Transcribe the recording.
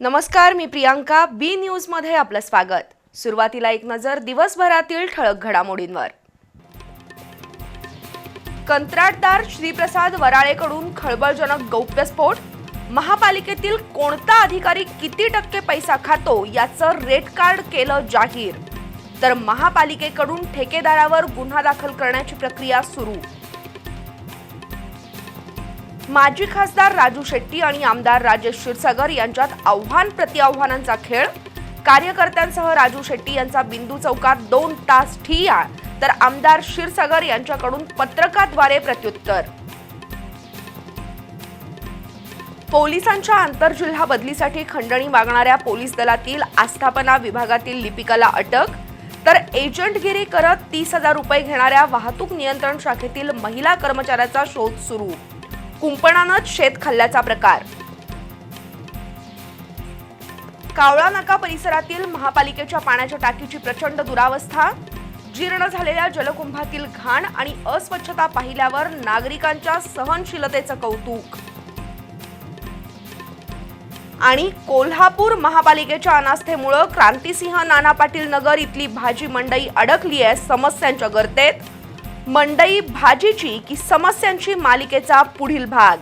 नमस्कार मी प्रियांका. बी न्यूजमध्ये आपलं स्वागत. सुरुवातीला एक नजर दिवसभरातील ठळक घडामोडींवर. कंत्राटदार श्रीप्रसाद वराळेकडून खळबळजनक गौप्यस्फोट. महापालिकेतील कोणता अधिकारी किती टक्के पैसा खातो याचं रेट कार्ड केलं जाहीर. तर महापालिकेकडून ठेकेदारावर गुन्हा दाखल करण्याची प्रक्रिया सुरू. माजी खासदार राजू शेट्टी आणि आमदार राजेश क्षीरसागर यांच्यात आव्हान प्रतिआव्हानांचा खेळ. कार्यकर्त्यांसह राजू शेट्टी यांचा बिंदू चौकात दोन तास ठिया तर आमदार क्षीरसागर यांच्याकडून पत्रकाद्वारे प्रत्युत्तर. पोलिसांच्या आंतरजिल्हा बदलीसाठी खंडणी मागणाऱ्या पोलीस दलातील आस्थापना विभागातील लिपिकाला अटक. तर एजंटगिरी करत तीस हजार रुपये घेणाऱ्या वाहतूक नियंत्रण शाखेतील महिला कर्मचाऱ्याचा शोध सुरू. कुंपणानंच शेत खाल्ल्याचा प्रकार. कावळा नाका परिसरातील महापालिकेच्या पाण्याच्या टाकीची प्रचंड दुरावस्था जीर्ण झालेल्या जलकुंभातील घाण आणि अस्वच्छता पाहिल्यावर नागरिकांच्या सहनशीलतेचं कौतुक. आणि कोल्हापूर महापालिकेच्या अनास्थेमुळं क्रांतिसिंह नाना पाटील नगर इथली भाजी मंडई अडकली आहे समस्यांच्या गर्तेत. मंडई भाजीची की समस्यांची मालिकेचा पुढील भाग.